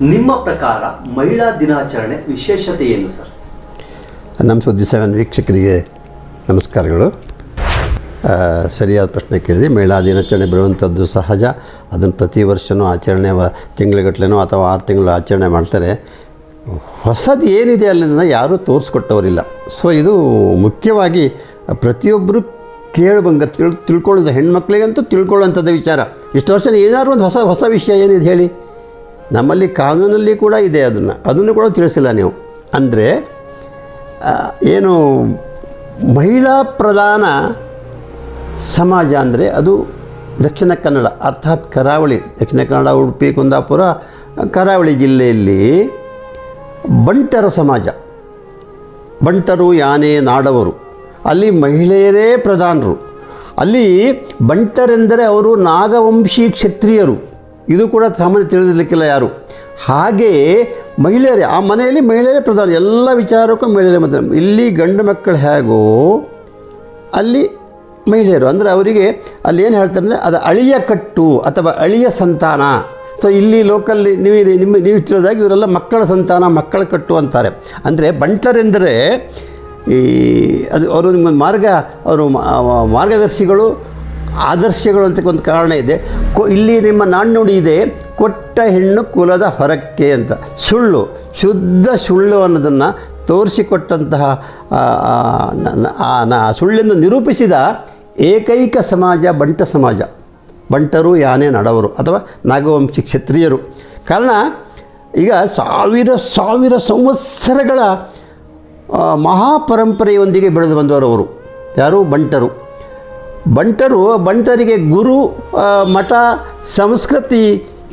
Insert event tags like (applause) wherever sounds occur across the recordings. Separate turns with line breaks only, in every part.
ನಿಮ್ಮ ಪ್ರಕಾರ ಮಹಿಳಾ ದಿನಾಚರಣೆ ವಿಶೇಷತೆ ಏನು ಸರ್?
ನಮ್ಮ ಸುದ್ದಿ ಸೆವೆನ್ ವೀಕ್ಷಕರಿಗೆ ನಮಸ್ಕಾರಗಳು. ಸರಿಯಾದ ಪ್ರಶ್ನೆ ಕೇಳಿದೆ. ಮಹಿಳಾ ದಿನಾಚರಣೆ ಬರುವಂಥದ್ದು ಸಹಜ? ಅದನ್ನು ಪ್ರತಿ ವರ್ಷವೂ ಆಚರಣೆ ತಿಂಗಳುಗಟ್ಟಲೆನೋ ಅಥವಾ ಆರು ತಿಂಗಳು ಆಚರಣೆ ಮಾಡ್ತಾರೆ. ಹೊಸದು ಏನಿದೆ ಅಲ್ಲಿಂದ ಯಾರೂ ತೋರಿಸ್ಕೊಟ್ಟವರಿಲ್ಲ. ಸೊ ಇದು ಮುಖ್ಯವಾಗಿ ಪ್ರತಿಯೊಬ್ಬರು ಕೇಳಬಂಗ, ತಿಳ್ ತಿಳ್ಕೊಳ್ಳೋದು ಹೆಣ್ಮಕ್ಳಿಗಂತೂ ತಿಳ್ಕೊಳ್ಳೋಂಥದ್ದು ವಿಚಾರ. ಇಷ್ಟು ವರ್ಷ ಏನಾದ್ರು ಒಂದು ಹೊಸ ಹೊಸ ವಿಷಯ ಏನಿದೆ ಹೇಳಿ. ನಮ್ಮಲ್ಲಿ ಕಾನೂನಲ್ಲಿ ಕೂಡ ಇದೆ ಅದನ್ನು. ಅದನ್ನು ಕೂಡ ತಿಳಿಸಿಲ್ಲ ನೀವು. ಅಂದರೆ ಏನು ಮಹಿಳಾ ಪ್ರಧಾನ ಸಮಾಜ ಅಂದರೆ ಅದು ದಕ್ಷಿಣ ಕನ್ನಡ, ಅರ್ಥಾತ್ ಕರಾವಳಿ, ದಕ್ಷಿಣ ಕನ್ನಡ, ಉಡುಪಿ, ಕುಂದಾಪುರ, ಕರಾವಳಿ ಜಿಲ್ಲೆಯಲ್ಲಿ ಬಂಟರ ಸಮಾಜ. ಬಂಟರು, ಯಾನೆ, ನಾಡವರು. ಅಲ್ಲಿ ಮಹಿಳೆಯರೇ ಪ್ರಧಾನರು. ಅಲ್ಲಿ ಬಂಟರೆಂದರೆ ಅವರು ನಾಗವಂಶಿ ಕ್ಷತ್ರಿಯರು. ಇದು ಕೂಡ ಸಾಮಾನ್ಯ ತಿಳಿದಿರಲಿಕ್ಕಿಲ್ಲ ಯಾರು. ಹಾಗೆಯೇ ಮಹಿಳೆಯರೇ, ಆ ಮನೆಯಲ್ಲಿ ಮಹಿಳೆಯರೇ ಪ್ರಧಾನ, ಎಲ್ಲ ವಿಚಾರಕ್ಕೂ ಮಹಿಳೆಯರೇ ಮತ್ತೆ. ಇಲ್ಲಿ ಗಂಡು ಮಕ್ಕಳು ಹೇಗೋ, ಅಲ್ಲಿ ಮಹಿಳೆಯರು, ಅಂದರೆ ಅವರಿಗೆ ಅಲ್ಲಿ ಏನು ಹೇಳ್ತಾರೆ ಅಂದರೆ ಅದು ಅಳಿಯ ಕಟ್ಟು ಅಥವಾ ಅಳಿಯ ಸಂತಾನ. ಸೊ ಇಲ್ಲಿ ಲೋಕಲ್ಲಿ ನೀವು ನಿಮ್ಮ, ನೀವು ತಿಳಿದಾಗ ಇವರೆಲ್ಲ ಮಕ್ಕಳ ಸಂತಾನ, ಮಕ್ಕಳ ಕಟ್ಟು ಅಂತಾರೆ. ಅಂದರೆ ಬಂಟರೆಂದರೆ ಈ, ಅದು ಅವರು ನಿಮ್ಮೊಂದು ಮಾರ್ಗ, ಅವರು ಮಾರ್ಗದರ್ಶಿಗಳು ಆದರ್ಶಗಳು ಅಂತ ಒಂದು ಕಾರಣ ಇದೆ. ಕೊ ಇಲ್ಲಿ ನಿಮ್ಮ ನಾಣ್ಣುಡಿ ಇದೆ, ಕೊಟ್ಟ ಹೆಣ್ಣು ಕುಲದ ಹೊರಕ್ಕೆ ಅಂತ. ಸುಳ್ಳು, ಶುದ್ಧ ಸುಳ್ಳು ಅನ್ನೋದನ್ನು ತೋರಿಸಿಕೊಟ್ಟಂತಹ ಸುಳ್ಳನ್ನು ನಿರೂಪಿಸಿದ ಏಕೈಕ ಸಮಾಜ ಬಂಟ ಸಮಾಜ. ಬಂಟರು, ಯಾನೆ, ನಡವರು ಅಥವಾ ನಾಗವಂಶಿ ಕ್ಷತ್ರಿಯರು. ಕಾರಣ, ಈಗ ಸಾವಿರ ಸಾವಿರ ಸಂವತ್ಸರಗಳ ಮಹಾಪರಂಪರೆಯೊಂದಿಗೆ ಬೆಳೆದು ಬಂದವರು ಅವರು ಯಾರು? ಬಂಟರು. ಬಂಟರು, ಬಂಟರಿಗೆ ಗುರು ಮಠ, ಸಂಸ್ಕೃತಿ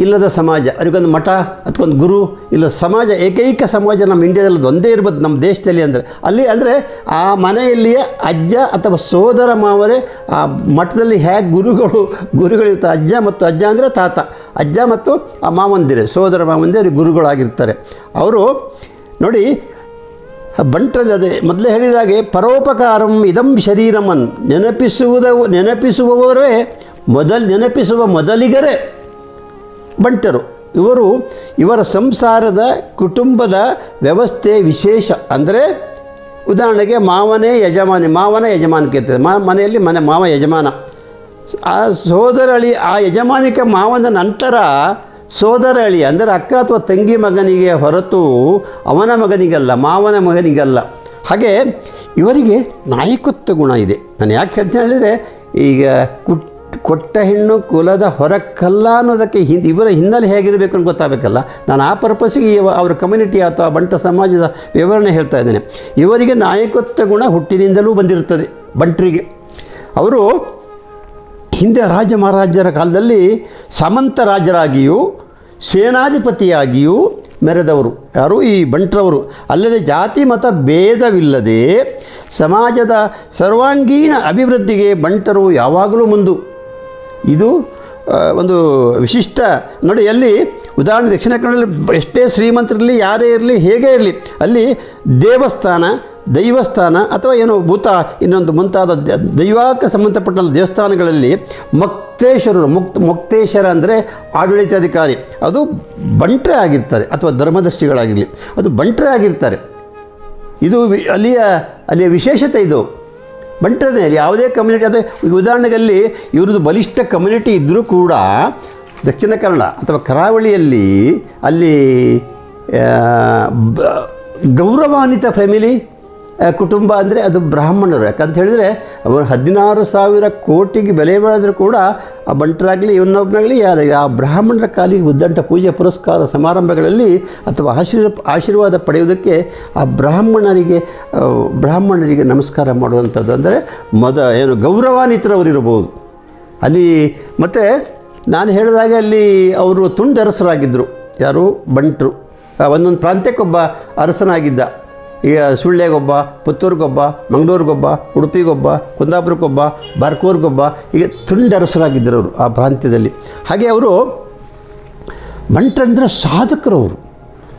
ಇಲ್ಲದ ಸಮಾಜ. ಅದಕ್ಕೊಂದು ಮಠ ಅದಕ್ಕೊಂದು ಗುರು ಇಲ್ಲ ಸಮಾಜ. ಏಕೈಕ ಸಮಾಜ ನಮ್ಮ ಇಂಡಿಯಾದಲ್ಲಿ ಒಂದೇ ಇರ್ಬೋದು ನಮ್ಮ ದೇಶದಲ್ಲಿ ಅಂದರೆ. ಅಲ್ಲಿ ಅಂದರೆ ಆ ಮನೆಯಲ್ಲಿಯೇ ಅಜ್ಜ ಅಥವಾ ಸೋದರ ಮಾವರೇ ಆ ಮಠದಲ್ಲಿ ಹೇಗೆ ಗುರುಗಳು, ಗುರುಗಳಿರ್ತಾರೆ. ಅಜ್ಜ ಮತ್ತು ಅಜ್ಜ ಅಂದರೆ ತಾತ. ಅಜ್ಜ ಮತ್ತು ಆ ಮಾವಂದಿರೆ, ಸೋದರ ಮಾವಂದಿರು ಗುರುಗಳಾಗಿರ್ತಾರೆ. ಅವರು ನೋಡಿ ಬಂಟದ ಅದೇ. ಮೊದಲೇ ಹೇಳಿದಾಗೆ, ಪರೋಪಕಾರಂ ಇದಂ ಶರೀರಮನ್. ನೆನಪಿಸುವುದ ನೆನಪಿಸುವವರೇ, ಮೊದಲು ನೆನಪಿಸುವ ಮೊದಲಿಗರೇ ಬಂಟರು. ಇವರು ಇವರ ಸಂಸಾರದ, ಕುಟುಂಬದ ವ್ಯವಸ್ಥೆ ವಿಶೇಷ. ಅಂದರೆ, ಉದಾಹರಣೆಗೆ ಮಾವನೇ ಯಜಮಾನಿ, ಮಾವನ ಯಜಮಾನಿಕೆ ಇರ್ತದೆ ಮಾ ಮನೆಯಲ್ಲಿ ಮನೆ ಮಾವ ಯಜಮಾನ. ಆ ಸೋದರಳಿ, ಆ ಯಜಮಾನಿಕೆ ಮಾವನ ನಂತರ ಸೋದರಳಿ ಅಂದರೆ ಅಕ್ಕ ಅಥವಾ ತಂಗಿ ಮಗನಿಗೆ ಹೊರತು ಅವನ ಮಗನಿಗಲ್ಲ, ಮಾವನ ಮಗನಿಗಲ್ಲ. ಹಾಗೆ ಇವರಿಗೆ ನಾಯಕತ್ವ ಗುಣ ಇದೆ. ನಾನು ಯಾಕೆ ಅಂತ ಹೇಳಿದರೆ, ಈಗ ಕುಟ್, ಕೊಟ್ಟ ಹೆಣ್ಣು ಕುಲದ ಹೊರಕ್ಕಲ್ಲ ಅನ್ನೋದಕ್ಕೆ ಹಿಂದೆ ಇವರ ಹಿನ್ನೆಲೆ ಹೇಗಿರಬೇಕು ಅಂತ ಗೊತ್ತಾಗಬೇಕಲ್ಲ. ನಾನು ಆ ಪರ್ಪಸ್ಸಿಗೆ ಅವರ ಕಮ್ಯುನಿಟಿ ಅಥವಾ ಬಂಟ ಸಮಾಜದ ವಿವರಣೆ ಹೇಳ್ತಾ ಇದ್ದೇನೆ. ಇವರಿಗೆ ನಾಯಕತ್ವ ಗುಣ ಹುಟ್ಟಿನಿಂದಲೂ ಬಂದಿರುತ್ತದೆ, ಬಂಟರಿಗೆ. ಅವರು ಹಿಂದೆ ರಾಜ ಮಹಾರಾಜರ ಕಾಲದಲ್ಲಿ ಸಾಮಂತ ರಾಜರಾಗಿಯೂ, ಸೇನಾಧಿಪತಿಯಾಗಿಯೂ ಮೆರೆದವರು. ಯಾರು? ಈ ಬಂಟ್ರವರು. ಅಲ್ಲದೆ ಜಾತಿ, ಮತ ಭೇದವಿಲ್ಲದೆ ಸಮಾಜದ ಸರ್ವಾಂಗೀಣ ಅಭಿವೃದ್ಧಿಗೆ ಬಂಟರು ಯಾವಾಗಲೂ ಮುಂದು. ಇದು ಒಂದು ವಿಶಿಷ್ಟ ನೋಡಿ ಅಲ್ಲಿ ಉದಾಹರಣೆ ದಕ್ಷಿಣ ಕನ್ನಡದಲ್ಲಿ ಎಷ್ಟೇ ಶ್ರೀಮಂತರಲ್ಲಿ ಯಾರೇ ಇರಲಿ, ಹೇಗೆ ಇರಲಿ, ಅಲ್ಲಿ ದೇವಸ್ಥಾನ ದೈವಸ್ಥಾನ ಅಥವಾ ಏನು ಭೂತ, ಇನ್ನೊಂದು ಮುಂತಾದ ದೈವಕ್ಕೆ ಸಂಬಂಧಪಟ್ಟ ದೇವಸ್ಥಾನಗಳಲ್ಲಿ ಮುಕ್ತೇಶ್ವರರು, ಮುಕ್ತ, ಮುಕ್ತೇಶ್ವರ ಅಂದರೆ ಆಡಳಿತಾಧಿಕಾರಿ. ಅದು ಬಂಟ್ರೆ ಆಗಿರ್ತಾರೆ ಅಥವಾ ಧರ್ಮದರ್ಶಿಗಳಾಗಿರಲಿ. ಅದು ಬಂಟ್ರೆ ಆಗಿರ್ತಾರೆ. ಇದು ಅಲ್ಲಿಯ ಅಲ್ಲಿಯ ವಿಶೇಷತೆ ಇದು. ಬಂಟ್ರನೇ ಯಾವುದೇ ಕಮ್ಯುನಿಟಿ ಅದೇ ಈಗ ಉದಾಹರಣೆಗೆ ಅಲ್ಲಿ ಇವ್ರದ್ದು ಬಲಿಷ್ಠ ಕಮ್ಯುನಿಟಿ ಇದ್ದರೂ ಕೂಡ ದಕ್ಷಿಣ ಕನ್ನಡ ಅಥವಾ ಕರಾವಳಿಯಲ್ಲಿ ಅಲ್ಲಿ ಗೌರವಾನ್ವಿತ ಫ್ಯಾಮಿಲಿ ಕುಟುಂಬ ಅಂದರೆ ಅದು ಬ್ರಾಹ್ಮಣರು. ಯಾಕಂತ ಹೇಳಿದರೆ, ಅವರು ಹದಿನಾರು ಸಾವಿರ ಕೋಟಿಗೆ ಬೆಲೆ ಬೆಳೆದರೂ ಕೂಡ ಆ ಬಂಟರಾಗಲಿ ಇವನ್ನೊಬ್ಬನಾಗಲಿ ಯಾರು ಆ ಬ್ರಾಹ್ಮಣರ ಕಾಲಿಗೆ ಉದ್ದಂಟ ಪೂಜೆ ಪುರಸ್ಕಾರ ಸಮಾರಂಭಗಳಲ್ಲಿ ಅಥವಾ ಆಶೀರ್ ಆಶೀರ್ವಾದ ಪಡೆಯುವುದಕ್ಕೆ ಆ ಬ್ರಾಹ್ಮಣರಿಗೆ ಬ್ರಾಹ್ಮಣರಿಗೆ ನಮಸ್ಕಾರ ಮಾಡುವಂಥದ್ದು. ಅಂದರೆ, ಮೊದ, ಏನು ಗೌರವಾನ್ವಿತರವರಿರಬಹುದು ಅಲ್ಲಿ, ಮತ್ತು ನಾನು ಹೇಳಿದಾಗ ಅಲ್ಲಿ ಅವರು ತುಂಡರಸರಾಗಿದ್ದರು. ಯಾರು? ಬಂಟರು. ಒಂದೊಂದು ಪ್ರಾಂತ್ಯಕ್ಕೊಬ್ಬ ಅರಸನಾಗಿದ್ದ. ಈಗ ಸುಳ್ಳೆಗೊಬ್ಬ ಪುತ್ತೂರಿಗೊಬ್ಬ, ಮಂಗಳೂರಿಗೊಬ್ಬ, ಉಡುಪಿಗೊಬ್ಬ, ಕುಂದಾಪುರಕ್ಕೊಬ್ಬ, ಬಾರ್ಕೂರ್ಗೊಬ್ಬ ಹೀಗೆ ತುಂಡರಸರಾಗಿದ್ದರು ಅವರು ಆ ಪ್ರಾಂತ್ಯದಲ್ಲಿ. ಹಾಗೆ ಅವರು ಮಂಟ್ರಂದ್ರೆ ಸಾಧಕರು ಅವರು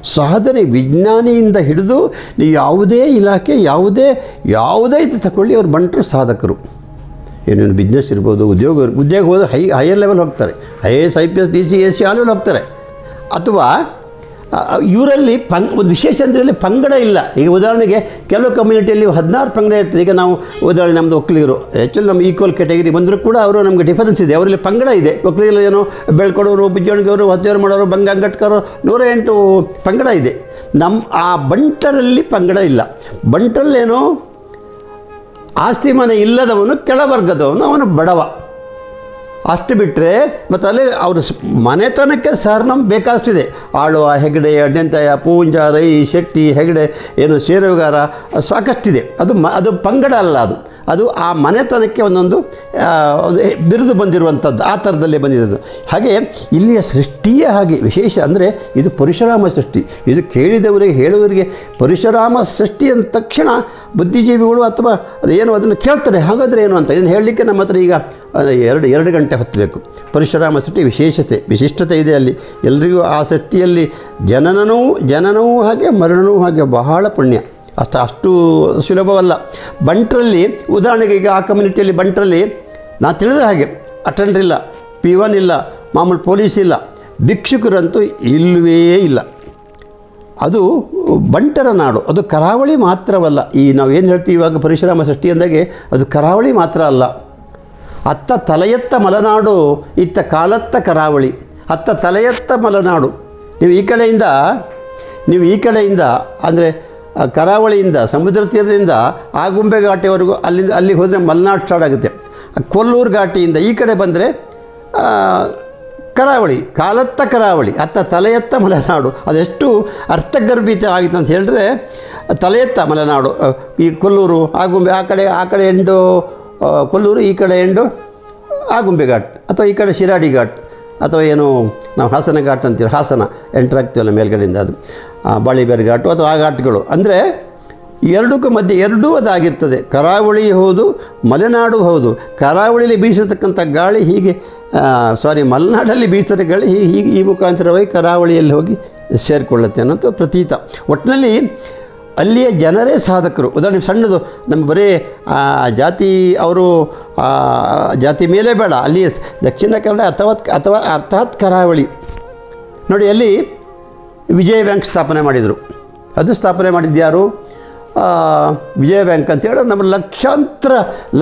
ಸಾಧನೆ ವಿಜ್ಞಾನಿಯಿಂದ ಹಿಡಿದು ನೀವು ಯಾವುದೇ ಇಲಾಖೆ, ಯಾವುದೇ ಯಾವುದೇ ಇದು ತಗೊಳ್ಳಿ, ಅವ್ರು ಮಂಟ್ರ ಸಾಧಕರು. ಏನೇನು ಬಿಸ್ನೆಸ್ ಇರ್ಬೋದು, ಉದ್ಯೋಗ ಉದ್ಯೋಗ ಹೋದರೆ ಹೈ ಹೈಯರ್ ಲೆವೆಲ್ ಹೋಗ್ತಾರೆ. I A S I P S D C S C ಆ ಲೆವೆಲ್ ಹೋಗ್ತಾರೆ. ಅಥವಾ ಇವರಲ್ಲಿ ಪಂಗ್ ಒಂದು ವಿಶೇಷ ಅಂದರೆ ಇಲ್ಲಿ ಪಂಗಡ ಇಲ್ಲ. ಈಗ ಉದಾಹರಣೆಗೆ ಕೆಲವು ಕಮ್ಯುನಿಟಿಯಲ್ಲಿ ಹದಿನಾರು ಪಂಗಡ ಇರ್ತದೆ. ಈಗ ನಾವು ಉದಾಹರಣೆ ನಮ್ಮದು ಒಕ್ಕಲಿಗರು. ಆ್ಯಕ್ಚುಲಿ ನಮ್ಮ ಈಕ್ವಲ್ ಕ್ಯಾಟಗರಿ ಬಂದರೂ ಕೂಡ ಅವರು ನಮಗೆ ಡಿಫರೆನ್ಸ್ ಇದೆ. ಅವರಲ್ಲಿ ಪಂಗಡ ಇದೆ. ಒಕ್ಕಲಿಗರು ಏನೋ ಬೆಳ್ಕೊಡೋರು ಬುಜ್ಜೋಣಿಗೆಯವರು ಹೊತ್ತೆಯವರು ಮಾಡೋರು ಬಂಗ ಅಂಗಟ್ಕರು ನೂರ ಎಂಟು ಪಂಗಡ ಇದೆ. ನಮ್ಮ ಆ ಬಂಟರಲ್ಲಿ ಪಂಗಡ ಇಲ್ಲ. ಬಂಟರಲ್ಲೇನೋ ಆಸ್ತಿ ಮನೆ ಇಲ್ಲದವನು ಕೆಳವರ್ಗದವನು ಅವನು ಬಡವ. ಅಷ್ಟು ಬಿಟ್ಟರೆ ಮತ್ತು ಅಲ್ಲಿ ಅವರು ಮನೆತನಕ್ಕೆ ಸರ್ನಮ್ ಬೇಕಾಷ್ಟಿದೆ ಆಳುವ ಹೆಗಡೆ ಅಡ್ನೆಂತಯ್ಯ ಪೂಂಜಾರ ರೈ, ಶೆಟ್ಟಿ, ಹೆಗಡೆ, ಏನು ಸೇರುಗಾರ ಸಾಕಷ್ಟಿದೆ. ಅದು ಮ, ಅದು ಪಂಗಡ ಅಲ್ಲ ಅದು. ಅದು ಆ ಮನೆತನಕ್ಕೆ ಒಂದೊಂದು ಒಂದು ಬಿರುದು ಬಂದಿರುವಂಥದ್ದು, ಆ ಥರದಲ್ಲೇ ಬಂದಿರೋದು. ಹಾಗೆ ಇಲ್ಲಿಯ ಸೃಷ್ಟಿಯೇ ಹಾಗೆ ವಿಶೇಷ ಅಂದರೆ ಇದು ಪರಶುರಾಮ ಸೃಷ್ಟಿ. ಇದು ಕೇಳಿದವರಿಗೆ, ಹೇಳುವವರಿಗೆ ಪರಶುರಾಮ ಸೃಷ್ಟಿ ಅಂದ ತಕ್ಷಣ ಬುದ್ಧಿಜೀವಿಗಳು ಅಥವಾ ಅದೇನು ಅದನ್ನು ಕೇಳ್ತಾರೆ, ಹಾಗಾದರೆ ಏನು ಅಂತ. ಇದನ್ನು ಹೇಳಲಿಕ್ಕೆ ನಮ್ಮ ಹತ್ರ ಈಗ ಎರಡು ಎರಡು ಗಂಟೆ ಹೊತ್ತಬೇಕು. ಪರಶುರಾಮ ಸೃಷ್ಟಿ ವಿಶೇಷತೆ, ವಿಶಿಷ್ಟತೆ ಇದೆ ಅಲ್ಲಿ. ಎಲ್ರಿಗೂ ಆ ಸೃಷ್ಟಿಯಲ್ಲಿ ಜನನನೂ ಜನನವೂ ಹಾಗೆ ಮರಣವೂ ಹಾಗೆ ಬಹಳ ಪುಣ್ಯ. ಅಷ್ಟು ಅಷ್ಟು ಸುಲಭವಲ್ಲ. ಬಂಟ್ರಲ್ಲಿ, ಉದಾಹರಣೆಗೆ ಈಗ ಆ ಕಮ್ಯುನಿಟಿಯಲ್ಲಿ ಬಂಟ್ರಲ್ಲಿ ನಾನು ತಿಳಿದ ಹಾಗೆ ಅಟೆಂಡರ್ ಇಲ್ಲ ಪಿ ಒನ್ ಇಲ್ಲ, ಮಾಮೂಲು ಪೊಲೀಸ್ ಇಲ್ಲ, ಭಿಕ್ಷುಕರಂತೂ ಇಲ್ಲವೇ ಇಲ್ಲ. ಅದು ಬಂಟರ ನಾಡು, ಅದು ಕರಾವಳಿ ಮಾತ್ರವಲ್ಲ. ಈ ನಾವು ಏನು ಹೇಳ್ತೀವಿ ಇವಾಗ ಪರಿಶ್ರಮ ಸೃಷ್ಟಿ ಅಂದಾಗೆ, ಅದು ಕರಾವಳಿ ಮಾತ್ರ ಅಲ್ಲ. ಅತ್ತ ತಲೆಯತ್ತ ಮಲೆನಾಡು, ಇತ್ತ ಕಾಲತ್ತ ಕರಾವಳಿ, ಅತ್ತ ತಲೆಯತ್ತ ಮಲೆನಾಡು. ನೀವು ಈ ಕಡೆಯಿಂದ, ನೀವು ಈ ಕಡೆಯಿಂದ, ಅಂದರೆ ಕರಾವಳಿಯಿಂದ, ಸಮುದ್ರ ತೀರದಿಂದ ಆಗುಂಬೆ ಘಾಟಿವರೆಗೂ ಅಲ್ಲಿಂದ ಅಲ್ಲಿಗೆ ಹೋದರೆ ಮಲ್ನಾಡು ಸ್ಟಾರ್ಟ್ ಆಗುತ್ತೆ. ಕೊಲ್ಲೂರು ಘಾಟಿಯಿಂದ ಈ ಕಡೆ ಬಂದರೆ ಕರಾವಳಿ, ಕಾಲತ್ತ ಕರಾವಳಿ, ಅತ್ತ ತಲೆಯತ್ತ ಮಲೆನಾಡು, ಅದೆಷ್ಟು ಅರ್ಥಗರ್ಭಿತ ಆಗಿತ್ತು ಅಂತ ಹೇಳಿದ್ರೆ, ತಲೆಯತ್ತ ಮಲೆನಾಡು ಈ ಕೊಲ್ಲೂರು ಆಗುಂಬೆ ಆ ಕಡೆ ಆ ಕಡೆ ಎಂಡು ಕೊಲ್ಲೂರು, ಈ ಕಡೆ ಎಂಡು ಆಗುಂಬೆ ಘಾಟ್ ಅಥವಾ ಈ ಕಡೆ ಶಿರಾಡಿ ಘಾಟ್. ಅಥವಾ ಏನು ನಾವು ಹಾಸನ ಘಾಟ್ ಅಂತೀವಿ, ಹಾಸನ ಎಂಟ್ರಾಗ್ತೀವಲ್ಲ ಮೇಲ್ಗಡೆಯಿಂದ ಅದು. ಬಾಳಿಬೇರ್ ಘಾಟು ಅಥವಾ ಆ ಘಾಟ್ಗಳು. ಅಂದರೆ ಎರಡಕ್ಕೂ ಮಧ್ಯೆ ಎರಡೂ ಅದಾಗಿರ್ತದೆ. ಕರಾವಳಿ ಹೌದು, ಮಲೆನಾಡು ಹೌದು. ಕರಾವಳಿಯಲ್ಲಿ ಬೀಸತಕ್ಕಂಥ ಗಾಳಿ ಹೀಗೆ ಸಾರಿ ಮಲೆನಾಡಲ್ಲಿ ಬೀಸದ ಗಾಳಿ ಹೀಗೆ, ಈ ಮುಖಾಂತರವಾಗಿ ಕರಾವಳಿಯಲ್ಲಿ ಹೋಗಿ ಸೇರಿಕೊಳ್ಳುತ್ತೆ ಅನ್ನೋದು ಪ್ರತೀತ. ಒಟ್ಟಿನಲ್ಲಿ ಅಲ್ಲಿಯ ಜನರೇ ಸಾಧಕರು. ಉದಾಹರಣೆ ಸಣ್ಣದು ನಮ್ಮ ಬರೀ ಜಾತಿ ಅವರು ಜಾತಿ ಮೇಲೆ ಬೇಡ ಅಲ್ಲಿ ದಕ್ಷಿಣ ಕನ್ನಡ ಅಥವಾ ಅಥವಾ ಅರ್ಥಾತ್ ಕರಾವಳಿ. ನೋಡಿ ಅಲ್ಲಿ ವಿಜಯ ಬ್ಯಾಂಕ್ ಸ್ಥಾಪನೆ ಮಾಡಿದರು. ಅದು ಸ್ಥಾಪನೆ ಮಾಡಿದ್ಯಾರು? ಆ, ವಿಜಯ ಬ್ಯಾಂಕ್ ಅಂತ ಹೇಳಿ ನಮ್ಮ ಲಕ್ಷಾಂತರ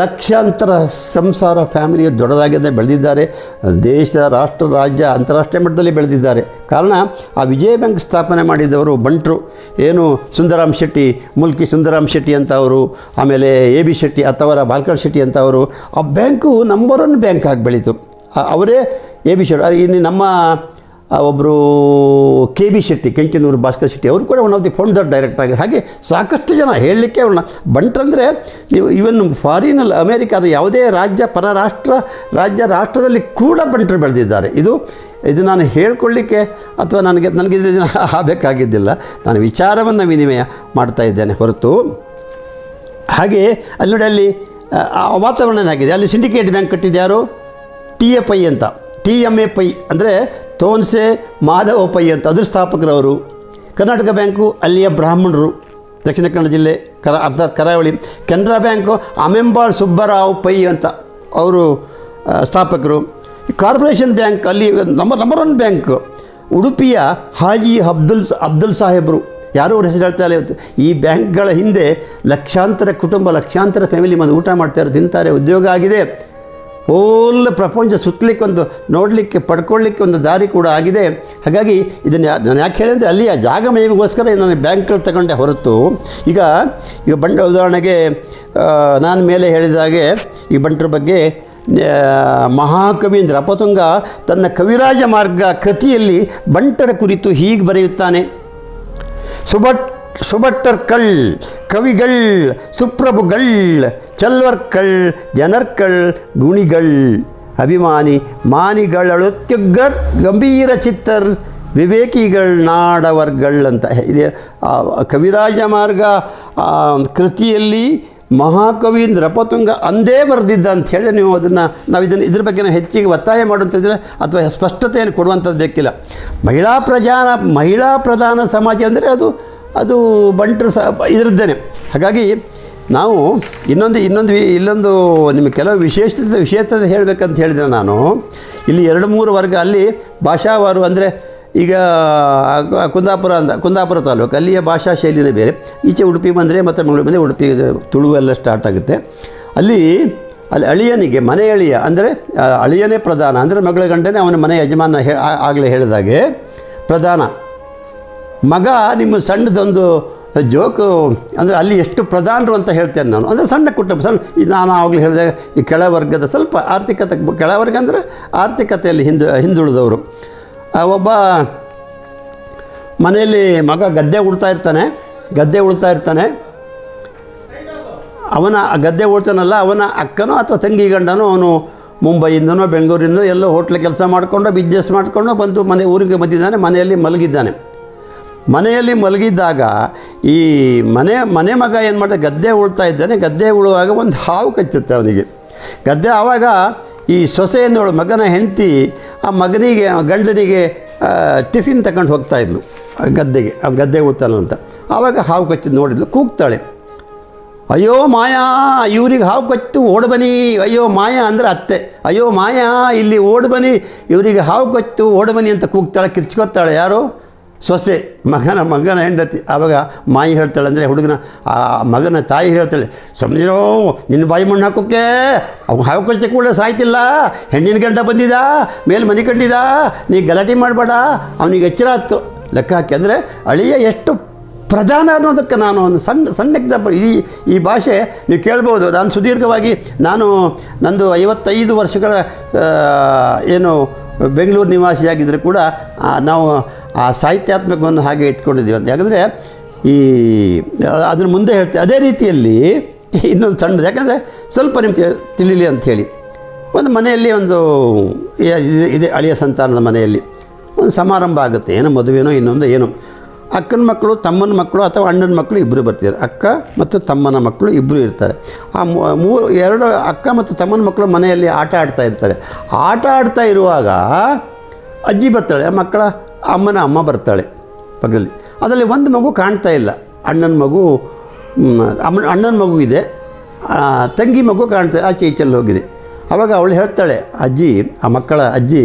ಲಕ್ಷಾಂತರ ಸಂಸಾರ ಫ್ಯಾಮಿಲಿಯ ದೊಡ್ಡದಾಗಿದೆ, ಬೆಳೆದಿದ್ದಾರೆ. ದೇಶ ರಾಷ್ಟ್ರ, ರಾಜ್ಯ, ಅಂತಾರಾಷ್ಟ್ರೀಯ ಮಟ್ಟದಲ್ಲಿ ಬೆಳೆದಿದ್ದಾರೆ. ಕಾರಣ, ಆ ವಿಜಯ ಬ್ಯಾಂಕ್ ಸ್ಥಾಪನೆ ಮಾಡಿದವರು ಬಂಟ್ರು. ಏನು ಸುಂದರಾಮ್ ಶೆಟ್ಟಿ, ಮುಲ್ಕಿ ಸುಂದರಾಮ್ ಶೆಟ್ಟಿ ಅಂತ ಅವರು, ಆಮೇಲೆ ಎ ಬಿ ಶೆಟ್ಟಿ ಅಥವಾ ಬಾಲ್ಕರ್ ಶೆಟ್ಟಿ ಅಂತ ಅವರು, ಆ ಬ್ಯಾಂಕು ನಂಬರ್ ಒನ್ ಬ್ಯಾಂಕ್ ಆಗಿ ಬೆಳೀತು. ಅವರೇ ಎ ಬಿ ಶೆಟ್ಟಿ ಇನ್ನು ನಮ್ಮ ಒಬ್ಬರು ಕೆ ಬಿ ಶೆಟ್ಟಿ ಕೆಂಚನೂರು ಭಾಸ್ಕರ್ ಶೆಟ್ಟಿ, ಅವರು ಕೂಡ one of the founder direct ಆಗಿ, ಹಾಗೆ ಸಾಕಷ್ಟು ಜನ ಹೇಳಲಿಕ್ಕೆ ಅವ್ರನ್ನ ಬಂಟ್ರಂದರೆ ನೀವು ಇವನ್ ಫಾರಿನಲ್ಲಿ ಅಮೇರಿಕಾದ ಯಾವುದೇ ರಾಜ್ಯ, ಪರರಾಷ್ಟ್ರ, ರಾಜ್ಯ, ರಾಷ್ಟ್ರದಲ್ಲಿ ಕೂಡ ಬಂಟ್ರು ಬೆಳೆದಿದ್ದಾರೆ. ಇದು ಇದು ನಾನು ಹೇಳ್ಕೊಳ್ಳಿಕ್ಕೆ ಅಥವಾ ನನಗೆ ನನಗೆ ಇದನ್ನು (laughs) ಆಗಬೇಕಾಗಿದ್ದಿಲ್ಲ. ನಾನು ವಿಚಾರವನ್ನು ವಿನಿಮಯ ಮಾಡ್ತಾ ಇದ್ದೇನೆ ಹೊರತು. ಹಾಗೆ ಅಲ್ಲಿ ನೋಡಿ ಅಲ್ಲಿ ವಾತಾವರಣ ಆಗಿದೆ ಅಲ್ಲಿ ಸಿಂಡಿಕೇಟ್ ಬ್ಯಾಂಕ್ ಕಟ್ಟಿದ್ಯಾರು ಟಿ ಎಫ್ ಐ ಅಂತ. ಟಿ ಎಂ ಎ ಪೈ ಅಂದರೆ ತೋನ್ಸೆ ಮಾಧವ ಪೈ ಅಂತ ಅದರ ಸ್ಥಾಪಕರವರು ಕರ್ನಾಟಕ ಬ್ಯಾಂಕು ಅಲ್ಲಿಯ ಬ್ರಾಹ್ಮಣರು. ದಕ್ಷಿಣ ಕನ್ನಡ ಜಿಲ್ಲೆ ಕರ ಅರ್ಥಾತ್ ಕರಾವಳಿ. ಕೆನರಾ ಬ್ಯಾಂಕು ಅಮೆಂಬಾಳ್ ಸುಬ್ಬರಾವ್ ಪೈ ಅಂತ ಅವರು ಸ್ಥಾಪಕರು. ಕಾರ್ಪೊರೇಷನ್ ಬ್ಯಾಂಕ್ ಅಲ್ಲಿ ನಂಬರ್ ನಂಬರ್ ಒನ್ ಬ್ಯಾಂಕ್ ಉಡುಪಿಯ ಹಾಜಿ ಅಬ್ದುಲ್ ಅಬ್ದುಲ್ ಸಾಹೇಬರು. ಯಾರೂ ಅವ್ರ ಹೆಸರು ಹೇಳ್ತಾ ಇಲ್ಲ ಇವತ್ತು. ಈ ಬ್ಯಾಂಕ್ಗಳ ಹಿಂದೆ ಲಕ್ಷಾಂತರ ಕುಟುಂಬ, ಲಕ್ಷಾಂತರ ಫ್ಯಾಮಿಲಿ ಮಂದಿ ಊಟ ಮಾಡ್ತಾರೆ ತಿಂತಾರೆ, ಉದ್ಯೋಗ ಆಗಿದೆ. ಹೋಲ್ ಪ್ರಪಂಚ ಸುತ್ತಲಿಕ್ಕೆ ಒಂದು ನೋಡಲಿಕ್ಕೆ ಪಡ್ಕೊಳ್ಳಿಕ್ಕೆ ಒಂದು ದಾರಿ ಕೂಡ ಆಗಿದೆ. ಹಾಗಾಗಿ ಇದನ್ನು ನಾನು ಯಾಕೆ ಹೇಳಿದ್ರೆ ಅಲ್ಲಿ ಜಾಗ ಮೇವಿಗೋಸ್ಕರ ನಾನು ಬ್ಯಾಂಕ್ಗಳು ತಗೊಂಡೆ ಹೊರತು, ಈಗ ಈಗ ಬಂಡ ಉದಾಹರಣೆಗೆ ನಾನು ಮೇಲೆ ಹೇಳಿದ ಹಾಗೆ, ಈ ಬಂಟರ ಬಗ್ಗೆ ಮಹಾಕವೀಂದ್ರ ಅಪತುಂಗ ತನ್ನ ಕವಿರಾಜ ಮಾರ್ಗ ಕೃತಿಯಲ್ಲಿ ಬಂಟರ ಕುರಿತು ಹೀಗೆ ಬರೆಯುತ್ತಾನೆ. ಸುಬಟ್ கவிகள் ಕವಿಗಳ್, ಸುಪ್ರಭುಗಳ್, ಚಲ್ವರ್ಕಳ್, ಜನರ್ಕಳ್, ಗುಣಿಗಳ್. ಅಭಿಮಾನಿ ಮಾನಿಗಳಳುತ್ಯುಗ್ರರ್ ಗಂಭೀರ ಚಿತ್ತರ್, ವಿವೇಕಿಗಳ್ ನಾಡವರ್ಗಳ್ ಅಂತ. ಇದೆ ಕವಿರಾಜ ಮಾರ್ಗ ಕೃತಿಯಲ್ಲಿ ಮಹಾಕವಿ ನೃಪತುಂಗ ಅಂದೇ ಬರೆದಿದ್ದ ಅಂತ ಹೇಳಿ ನೀವು ಅದನ್ನು, ನಾವು ಇದನ್ನು ಇದ್ರ ಬಗ್ಗೆ ಹೆಚ್ಚಿಗೆ ಒತ್ತಾಯ ಮಾಡುವಂಥದ್ದಿಲ್ಲ ಅಥವಾ ಸ್ಪಷ್ಟತೆಯನ್ನು ಕೊಡುವಂಥದ್ದು ಬೇಕಿಲ್ಲ. ಮಹಿಳಾ ಪ್ರಜಾನ, ಮಹಿಳಾ ಪ್ರಧಾನ ಸಮಾಜ ಅಂದರೆ ಅದು ಅದು ಬಂಟರು ಸಹ ಇದರದ್ದೇನೆ. ಹಾಗಾಗಿ ನಾವು ಇನ್ನೊಂದು ಇನ್ನೊಂದು ಇಲ್ಲೊಂದು ನಿಮಗೆ ಕೆಲವು ವಿಶೇಷತೆ ವಿಶೇಷತೆ ಹೇಳಬೇಕಂತ ಹೇಳಿದರೆ ನಾನು, ಇಲ್ಲಿ ಎರಡು, ಮೂರು ವರ್ಗ ಅಲ್ಲಿ ಭಾಷಾವಾರು ಅಂದರೆ ಈಗ ಕುಂದಾಪುರ ಅಂತ, ಕುಂದಾಪುರ ತಾಲೂಕು, ಅಲ್ಲಿಯ ಭಾಷಾ ಶೈಲಿನೇ ಬೇರೆ. ಈಚೆ ಉಡುಪಿ ಬಂದರೆ ಮತ್ತು ಮಂಗಳೂರು ಬಂದರೆ ಉಡುಪಿ ತುಳು ಎಲ್ಲ ಸ್ಟಾರ್ಟ್ ಆಗುತ್ತೆ. ಅಲ್ಲಿ ಅಲ್ಲಿ ಅಳಿಯನಿಗೆ, ಮನೆ ಅಳಿಯ ಅಂದರೆ ಅಳಿಯನೇ ಪ್ರಧಾನ ಅಂದರೆ ಮಗಳ ಗಂಡನೇ ಅವನ ಮನೆ ಯಜಮಾನ ಹೇ ಆಗಲೇ ಹೇಳಿದಾಗೆ ಪ್ರಧಾನ. ಮಗ ನಿಮ್ಮ ಸಣ್ಣದೊಂದು ಜೋಕು, ಅಂದರೆ ಅಲ್ಲಿ ಎಷ್ಟು ಪ್ರಧಾನರು ಅಂತ ಹೇಳ್ತೇನೆ ನಾನು. ಅಂದರೆ ಸಣ್ಣ ಕುಟುಂಬ, ಸಣ್ಣ ನಾನು ಆವಾಗಲೇ ಹೇಳಿದೆ, ಈ ಕೆಳವರ್ಗದ ಸ್ವಲ್ಪ ಆರ್ಥಿಕತೆ, ಕೆಳವರ್ಗ ಅಂದರೆ ಆರ್ಥಿಕತೆಯಲ್ಲಿ ಹಿಂದು, ಹಿಂದುಳಿದವರು. ಒಬ್ಬ ಮನೆಯಲ್ಲಿ ಮಗ ಗದ್ದೆ ಉಳ್ತಾ ಇರ್ತಾನೆ, ಗದ್ದೆ ಉಳ್ತಾ ಇರ್ತಾನೆ. ಅವನ ಗದ್ದೆ ಉಳ್ತಾನಲ್ಲ, ಅವನ ಅಕ್ಕನೋ ಅಥವಾ ತಂಗಿ ಗಂಡನೋ, ಅವನು ಮುಂಬೈಯಿಂದನೋ, ಬೆಂಗಳೂರಿಂದನೋ ಎಲ್ಲೋ ಹೋಟ್ಲ್ ಕೆಲಸ ಮಾಡಿಕೊಂಡು ಬಿಸ್ನೆಸ್ ಮಾಡಿಕೊಂಡು ಬಂದು ಮನೆ, ಊರಿಗೆ ಬಂದಿದ್ದಾನೆ ಮನೆಯಲ್ಲಿ ಮಲಗಿದ್ದಾನೆ. ಮನೆಯಲ್ಲಿ ಮಲಗಿದ್ದಾಗ ಈ ಮನೆ ಮನೆ ಮಗ ಏನು ಮಾಡಿದೆ ಗದ್ದೆ ಉಳ್ತಾ ಇದ್ದಾನೆ. ಗದ್ದೆ ಉಳುವಾಗ ಒಂದು ಹಾವು ಕಚ್ಚುತ್ತೆ ಅವನಿಗೆ. ಗದ್ದೆ ಆವಾಗ ಈ ಸೊಸೆಯನ್ನೋಳು ಮಗನ ಹೆಂಡತಿ, ಆ ಮಗನಿಗೆ ಗಂಡನಿಗೆ ಟಿಫಿನ್ ತಗೊಂಡು ಹೋಗ್ತಾ ಇದ್ಲು ಗದ್ದೆಗೆ, ಆ ಗದ್ದೆ ಉಳ್ತಾನ ಅಂತ. ಆವಾಗ ಹಾವು ಕಚ್ಚಿದ್ದು ನೋಡಿದ್ಲು, ಕೂಗ್ತಾಳೆ. ಅಯ್ಯೋ ಮಾಯಾ, ಇವ್ರಿಗೆ ಹಾವು ಕಚ್ಚು ಓಡಬನಿ ಅಯ್ಯೋ ಮಾಯಾ ಅಂದರೆ ಅತ್ತೆ. ಅಯ್ಯೋ ಮಾಯಾ, ಇಲ್ಲಿ ಓಡಬನಿ ಇವರಿಗೆ ಹಾವು ಕಚ್ಚು ಓಡಬನಿ ಅಂತ ಕೂಗ್ತಾಳೆ, ಕಿರ್ಚ್ಕೊತಾಳೆ. ಯಾರು? ಸೊಸೆ, ಮಗನ ಮಗನ ಹೆಂಡತಿ ಆವಾಗ ಮಾಯಿ ಹೇಳ್ತಾಳೆ ಅಂದರೆ ಹುಡುಗನ, ಆ ಮಗನ ತಾಯಿ ಹೇಳ್ತಾಳೆ ಸಮಜಿರೋ ನಿನ್ನ ಬಾಯಿ ಮಣ್ಣು ಹಾಕೋಕ್ಕೆ ಅವ್ನು ಕಚ್ಚ ಕೂಡ ಸಾಯ್ತಿಲ್ಲ, ಹೆಣ್ಣಿನ ಗಂಡ ಬಂದಿದ, ಮೇಲೆ ಮನೆ ಕಂಡಿದ ನೀ ಗಲಾಟೆ ಮಾಡಬೇಡ, ಅವನಿಗೆ ಎಚ್ಚರ ಆಯ್ತು. ಲೆಕ್ಕ ಹಾಕಿ ಅಂದರೆ ಅಳಿಯ ಎಷ್ಟು ಪ್ರಧಾನ ಅನ್ನೋದಕ್ಕೆ ನಾನು ಒಂದು ಸಣ್ಣ ಸಣ್ಣ ಎಕ್ಸಾಂಪಲ್ ಈ ಈ ಭಾಷೆ ನೀವು ಕೇಳ್ಬೋದು. ನಾನು ಸುದೀರ್ಘವಾಗಿ, ನಾನು ನಂದು ಐವತ್ತೈದು ವರ್ಷಗಳ ಏನು ಬೆಂಗಳೂರು ನಿವಾಸಿಯಾಗಿದ್ದರೂ ಕೂಡ ನಾವು ಆ ಸಾಹಿತ್ಯಾತ್ಮಕವನ್ನು ಹಾಗೆ ಇಟ್ಕೊಂಡಿದ್ದೀವಿ ಅಂತ. ಯಾಕಂದರೆ ಈ ಅದನ್ನು ಮುಂದೆ ಹೇಳ್ತೇವೆ ಅದೇ ರೀತಿಯಲ್ಲಿ ಇನ್ನೊಂದು ಸಣ್ಣದು. ಯಾಕಂದರೆ ಸ್ವಲ್ಪ ನಿಮ್ಗೆ ತಿಳಿಲಿ ಅಂಥೇಳಿ ಒಂದು ಮನೆಯಲ್ಲಿ ಒಂದು ಇದೆ- ಅಳಿಯ ಸಂತಾನದ ಮನೆಯಲ್ಲಿ ಒಂದು ಸಮಾರಂಭ ಆಗುತ್ತೆ. ಏನೋ ಮದುವೆನೋ ಇನ್ನೊಂದು ಏನೋ. ಅಕ್ಕನ ಮಕ್ಕಳು, ತಮ್ಮನ ಮಕ್ಕಳು ಅಥವಾ ಅಣ್ಣನ ಮಕ್ಕಳು ಇಬ್ಬರು ಬರ್ತಿದ್ದಾರೆ. ಅಕ್ಕ ಮತ್ತು ತಮ್ಮನ ಮಕ್ಕಳು ಇಬ್ಬರು ಇರ್ತಾರೆ. ಆ ಮೂರು ಎರಡು ಅಕ್ಕ ಮತ್ತು ತಮ್ಮನ ಮಕ್ಕಳು ಮನೆಯಲ್ಲಿ ಆಟ ಆಡ್ತಾ ಇರ್ತಾರೆ. ಆಟ ಆಡ್ತಾ ಇರುವಾಗ ಅಜ್ಜಿ ಬರ್ತಾಳೆ ಮಕ್ಕಳ ಅಮ್ಮನ ಅಮ್ಮ ಬರ್ತಾಳೆ ಪಕ್ಕದಲ್ಲಿ. ಅದರಲ್ಲಿ ಒಂದು ಮಗು ಕಾಣ್ತಾ ಇಲ್ಲ. ಅಣ್ಣನ ಮಗು ಅಮ್ಮ, ಅಣ್ಣನ ಮಗು ಇದೆ. ತಂಗಿ ಮಗು ಕಾಣ್ತಾ ಆಚೆ ಈಚೆಲ್ಲಿ ಹೋಗಿದೆ. ಆವಾಗ ಅವಳು ಹೇಳ್ತಾಳೆ, ಅಜ್ಜಿ, ಆ ಮಕ್ಕಳ ಅಜ್ಜಿ,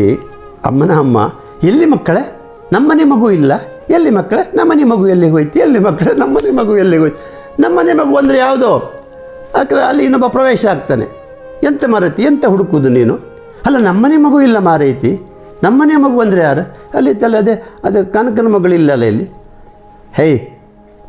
ಅಮ್ಮನ ಅಮ್ಮ, ಎಲ್ಲಿ ಮಕ್ಕಳೇ? ನಮ್ಮನೆ ಮಗು ಇಲ್ಲ. ಎಲ್ಲಿ ಮಕ್ಕಳ? ನಮ್ಮನೆ ಮಗು ಎಲ್ಲಿಗೆ ಹೋಯ್ತು? ಎಲ್ಲಿ ಮಕ್ಕಳ? ನಮ್ಮನೆ ಮಗು ಎಲ್ಲಿಗೆ ಹೋಯ್ತು? ನಮ್ಮನೆ ಮಗು ಅಂದರೆ ಯಾವುದೋ? ಅಕ್ಕ ಅಲ್ಲಿ ಇನ್ನೊಬ್ಬ ಪ್ರವೇಶ ಆಗ್ತಾನೆ. ಎಂತ ಮಾರೈತಿ? ಎಂತ ಹುಡುಕುದು ನೀನು? ಅಲ್ಲ ನಮ್ಮನೆ ಮಗು ಇಲ್ಲ ಮಾರೈತಿ. ನಮ್ಮನೆ ಮಗು ಅಂದರೆ ಯಾರು? ಅಲ್ಲಿ ಇತ್ತಲ್ಲ ಅದೇ, ಅದು ಕನಕನ ಮಗಳಿಲ್ಲ ಅಲ್ಲ ಇಲ್ಲಿ. ಹೇಯ್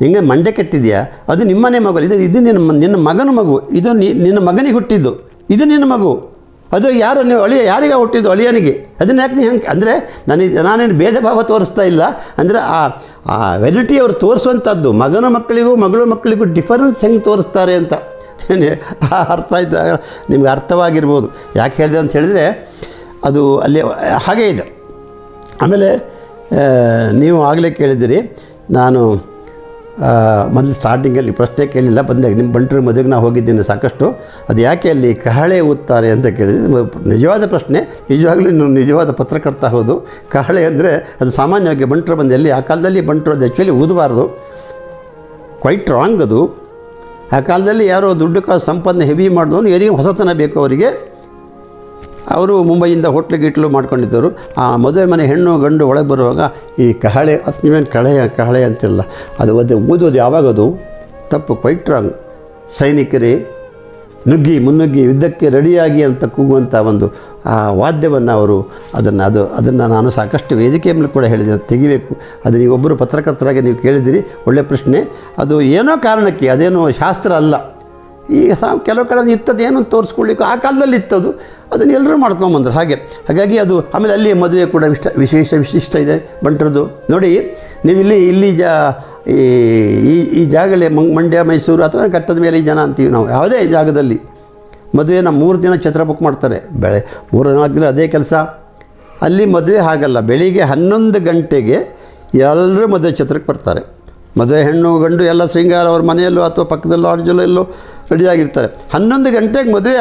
ನಿಂಗೆ ಮಂಡೆ ಕೆಟ್ಟಿದೆಯಾ? ಅದು ನಿಮ್ಮನೆ ಮಗು. ಇದು ಇದು ನಿನ್ನ ನಿನ್ನ ಮಗನ ಮಗು. ಇದು ನಿನ್ನ ಮಗನಿಗೆ ಹುಟ್ಟಿದ್ದು. ಇದು ನಿನ್ನ ಮಗು. ಅದು ಯಾರು ನೀವು ಅಳಿಯ ಯಾರಿಗೆ ಹುಟ್ಟಿದ್ದು? ಅಳಿಯನಿಗೆ. ಅದನ್ನ ಯಾಕೆ ನೀವು ಹೆಂಗೆ ಅಂದರೆ ನನಗೆ ನಾನೇನು ಭೇದ ಭಾವ ತೋರಿಸ್ತಾ ಇಲ್ಲ. ಅಂದರೆ ಆ ಆ ವೆರೈಟಿ ಅವರು ತೋರಿಸುವಂಥದ್ದು ಮಗನ ಮಕ್ಕಳಿಗೂ ಮಗಳ ಮಕ್ಕಳಿಗೂ ಡಿಫರೆನ್ಸ್ ಹೆಂಗೆ ತೋರಿಸ್ತಾರೆ ಅಂತ. ಅರ್ಥ ಆಯ್ತು? ನಿಮ್ಗೆ ಅರ್ಥವಾಗಿರ್ಬೋದು. ಯಾಕೆ ಹೇಳಿದೆ ಅಂತ ಹೇಳಿದರೆ, ಅದು ಅಲ್ಲಿ ಹಾಗೇ ಇದೆ. ಆಮೇಲೆ ನೀವು ಆಗಲೇ ಕೇಳಿದಿರಿ ನಾನು ಮೊದಲು ಸ್ಟಾರ್ಟಿಂಗಲ್ಲಿ ಪ್ರಶ್ನೆ ಕೇಳಿಲ್ಲ, ಬಂದಾಗ ನಿಮ್ಮ ಬಂಟ್ರ ಮದುವೆಗೆ ನಾವು ಹೋಗಿದ್ದೇನೆ ಸಾಕಷ್ಟು. ಅದು ಯಾಕೆ ಅಲ್ಲಿ ಕಹಳೆ ಊದ್ತಾರೆ ಅಂತ ಕೇಳಿದ್ರೆ ನಿಜವಾದ ಪ್ರಶ್ನೆ, ನಿಜವಾಗ್ಲೂ ಇನ್ನು ನಿಜವಾದ ಪತ್ರಕರ್ತ ಹೌದು. ಕಹಳೆ ಅಂದರೆ ಅದು ಸಾಮಾನ್ಯವಾಗಿ ಬಂಟರು ಬಂದಲ್ಲಿ ಆ ಕಾಲದಲ್ಲಿ ಬಂಟ್ರು ಅದು ಆ್ಯಕ್ಚುಲಿ ಊದಬಾರ್ದು. ಕ್ವೈಟ್ ರಾಂಗ್ ಅದು. ಆ ಕಾಲದಲ್ಲಿ ಯಾರೋ ದುಡ್ಡು ಕಾಸು ಸಂಪಾದನೆ ಹೆವಿ ಮಾಡಿದವನು ಎದಿಗೆ ಹೊಸತನ ಬೇಕು ಅವರಿಗೆ? ಅವರು ಮುಂಬೈಯಿಂದ ಹೋಟ್ಲು ಗಿಟ್ಲು ಮಾಡ್ಕೊಂಡಿದ್ದರು. ಆ ಮದುವೆ ಮನೆ ಹೆಣ್ಣು ಗಂಡು ಒಳಗೆ ಬರುವಾಗ ಈ ಕಹಳೆ ಅದು ನೀವೇನು ಕಹಳೆ ಕಹಳೆ ಅಂತಿಲ್ಲ. ಅದು ಅದು ಓದೋದು ಯಾವಾಗದು? ತಪ್ಪು ಕ್ವೈಟ್ ರಾಂಗ್ ಸೈನಿಕರೇ, ನುಗ್ಗಿ, ಮುನ್ನುಗ್ಗಿ, ಯುದ್ಧಕ್ಕೆ ರೆಡಿಯಾಗಿ ಅಂತ ಕೂಗುವಂಥ ಒಂದು, ಆ, ವಾದ್ಯವನ್ನು ಅವರು ಅದನ್ನು, ಅದು, ಅದನ್ನು ನಾನು ಸಾಕಷ್ಟು ವೇದಿಕೆಯ ಮೇಲೆ ಕೂಡ ಹೇಳಿದೆ ತೆಗಿಬೇಕು. ಅದು ನೀವೊಬ್ಬರು ಪತ್ರಕರ್ತರಾಗಿ ನೀವು ಕೇಳಿದಿರಿ ಒಳ್ಳೆಯ ಪ್ರಶ್ನೆ. ಅದು ಏನೋ ಕಾರಣಕ್ಕೆ, ಅದೇನೋ ಶಾಸ್ತ್ರ ಅಲ್ಲ. ಈಗ ಸಾ ಕೆಲವು ಕಡೆ ಇರ್ತದೆ ಏನು ತೋರಿಸ್ಕೊಳ್ಳಿಕ್ಕೆ ಆ ಕಾಲದಲ್ಲಿ ಇತ್ತದು. ಅದನ್ನು ಎಲ್ಲರೂ ಮಾಡ್ಕೊಂಬಂದ್ರು ಹಾಗೆ, ಹಾಗಾಗಿ ಅದು ಆಮೇಲೆ ಅಲ್ಲಿ ಮದುವೆ ಕೂಡ ವಿಶ್, ವಿಶೇಷ ವಿಶಿಷ್ಟ ಇದೆ ಬಂಟರದ್ದು. ನೋಡಿ, ನೀವು ಇಲ್ಲಿ ಇಲ್ಲಿ ಜಾ, ಈ, ಈ- ಜಾಗಲೇ ಮಂಡ್ಯ, ಮೈಸೂರು ಅಥವಾ ಘಟ್ಟದ ಮೇಲೆ ಜನ ಅಂತೀವಿ ನಾವು. ಯಾವುದೇ ಜಾಗದಲ್ಲಿ ಮದುವೆನ ಮೂರು ದಿನ ಛತ್ರ ಬುಕ್ ಮಾಡ್ತಾರೆ. ಬೆಳೆ, ಮೂರು ನಾಲ್ಕು ದಿನ ಅದೇ ಕೆಲಸ. ಅಲ್ಲಿ ಮದುವೆ ಹಾಗಲ್ಲ. ಬೆಳಿಗ್ಗೆ ಹನ್ನೊಂದು ಗಂಟೆಗೆ ಎಲ್ಲರೂ ಮದುವೆ ಛತ್ರಕ್ಕೆ ಬರ್ತಾರೆ. ಮದುವೆ ಹೆಣ್ಣು ಗಂಡು ಎಲ್ಲ ಶೃಂಗಾರ ಅವ್ರ ಮನೆಯಲ್ಲೋ ಅಥವಾ ಪಕ್ಕದಲ್ಲೋ ಅವ್ರ ಎಲ್ಲೋ ರೆಡಿಯಾಗಿರ್ತಾರೆ. ಹನ್ನೊಂದು ಗಂಟೆಗೆ ಮದುವೆ